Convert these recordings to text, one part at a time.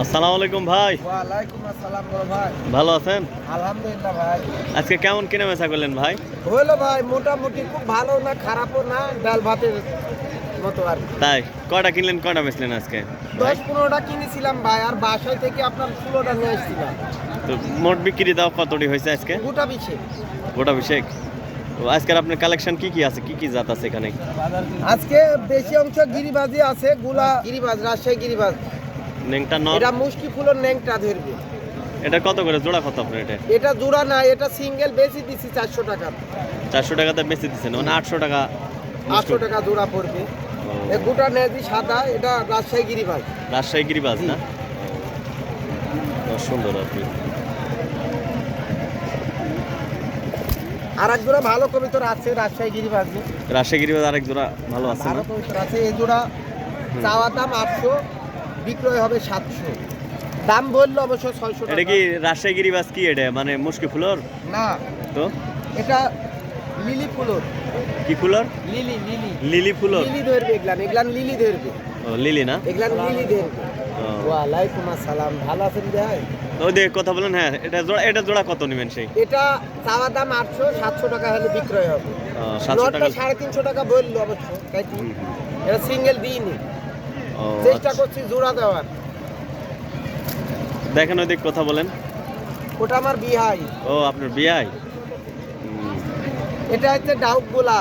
আসসালামু আলাইকুম ভাই। ওয়ালাইকুম আসসালাম বড় ভাই। ভালো আছেন? আলহামদুলিল্লাহ ভাই। আজকে কেমন কিনে বেচা করলেন ভাই? হলো ভাই মোটামুটি খুব ভালো না খারাপও না ডাল ভাতের মতো আর তাই কয়টা কিনলেন কয়টা বেচলেন আজকে? দশ পনেরোটা কিনেছিলাম ভাই আর বাসায় থেকে আপনার ষোলোটা নিয়ে তো মোট বিক্রি দাও কতটি হয়েছে আজকে? গোটা পিছে গোটা বিশেক? আজকের আপনার কালেকশন কি কি আছে? কি কি জাত আছে এখানে? আজকে বেশি অংশ গিরিবাজি আছে গুলা গিরিবাজ রাজশাহী গিরিবাজ। নেংটা নর এটা মুশকি ফুলের ন্যাংটা ধরবে। এটা কত করে? জোড়া কত আপনার এটা? এটা জোড়া না এটা সিঙ্গেল বেশি দিছি চারশো টাকা। চারশো টাকাতে বেশি দিচ্ছেন মানে আটশো টাকা আটশো টাকা জোড়া পড়বে। গোটা নেজি সাদা এটা রাজশাহী গিরিবাজ। রাজশাহী গিরিবাজ না? সুন্দর আর আর এক জোড়া ভালো কবিতর আছে রাজশাহী গিরিবাজ রাজশাহী গিরিবাজ আরেক জোড়া ভালো আছে ভালো কবিতর আছে এই জোড়া চাওয়া দাম আটশো বিক্রয় হবে সাতশো। দাম বলল অবশ্য ছয়শো এটা কি রাজশাহী গিরিবাজ কি এটা? মানে মুশকি ফুলর? না। তো? এটা লিলি ফুলর। কি ফুলর? Lily lily. লিলি ফুলর। লিলি ধরবে এগুলান। এগুলান লিলি ধরবে। ও লিলি না? এগুলান লিলি ধরবে। ওয়ালাইকুম আসসালাম ভালো আছেন ভাই? ওই দেখ কথা বলেন হ্যাঁ এটা জোড়া এটা জোড়া কত নেবেন সেই? এটা চাওয়া দাম আটশো সাতশো টাকা হলে বিক্রয় হবে। সাতশো টাকা। সাড়ে তিনশো টাকা বলল অবশ্য। এটা সিঙ্গেল দিইনি চেষ্টা আচ্ছা। করছি জোড়া দেওয়ার। দেখেন ওই দিক কথা বলেন। ওটা আমার বিহাই। ও আপনার বিয়াই এটা হচ্ছে ডাউক গোলা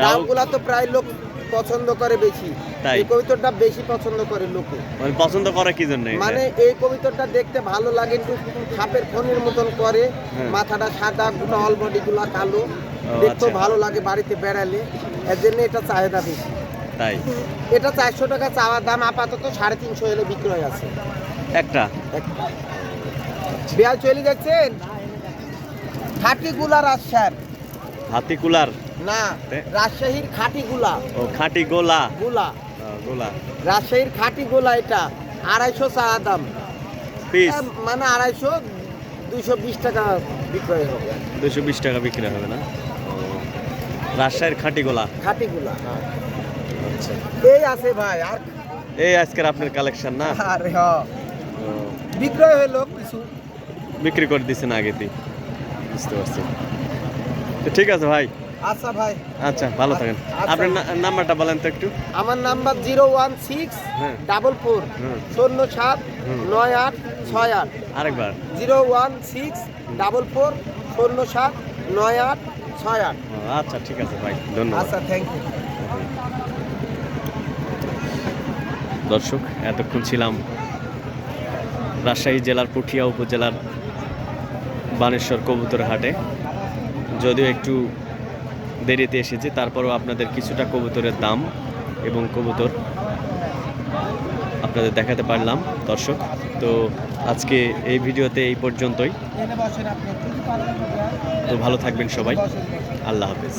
ডাউক গোলা তো প্রায় লোক পছন্দ করে বেশি। তাই? এই কবিতরটা বেশি পছন্দ করে লোকে। মানে পছন্দ করে কি জন্য এটা? মানে এই কবিতরটা দেখতে ভালো লাগে একটু সাপের ফোনের মতন করে। হ্যাঁ। মাথাটা সাদা গুলা অল বডি গুলা কালো। ও, দেখতেও আচ্ছা। ভালো লাগে বাড়িতে বেড়ালে। এর জন্য এটা চাহিদা বেশি। তাই? এটা চারশো টাকা চাওয়ার দাম আপাতত সাড়ে তিনশো এলে বিক্রয় আছে। একটা? বিয়াল চলে যাচ্ছেনগুলা রাজশাহীর হাতি কুলার না রাজশাহীর খাটি গুলা ও খাঁটি গোলা। গুলা গোলা। রাজশাহীর খাটি গোলা এটা আড়াইশো চাওয়া দাম। মানে আড়াইশো দুইশো বিশ টাকা বিক্রয় হবে। দুশো বিশ টাকা বিক্রি হবে না? রাজশাহীর খাঁটি গোলা খাটি গুলা হ্যাঁ। আচ্ছা। এই আছে ভাই আর এই আজকের আপনার কালেকশন না? আরে হ। বিক্রয় হলো কিছু। বিক্রি করে দিচ্ছেন আগেতেই বুঝতে পারছি। তো ঠিক আছে ভাই। আচ্ছা ভাই। আচ্ছা ভালো থাকেন। আচ্ছা। আপনার নাম্বারটা বলেন তো একটু। আমার নাম্বার জিরো ওয়ান সিক্স হ্যাঁ। ডাবল ফোর শূন্য সাত নয় আট ছয় আট। আরেকবার। Zero one six double four শূন্য সাত নয় আট ছয় আট। আচ্ছা ঠিক আছে ভাই ধন্যবাদ। আচ্ছা থ্যাংক ইউ দর্শক এতক্ষণ ছিলাম রাজশাহী জেলার পুঠিয়া উপজেলার বানেশ্বর কবুতর হাটে। যদিও একটু দেরিতে এসেছি, তারপরও আপনাদের কিছুটা কবুতরের দাম এবং কবুতর আপনাদের দেখাতে পারলাম, দর্শক। তো আজকে এই ভিডিওতে এই পর্যন্তই। তো ভালো থাকবেন সবাই। আল্লাহ হাফেজ।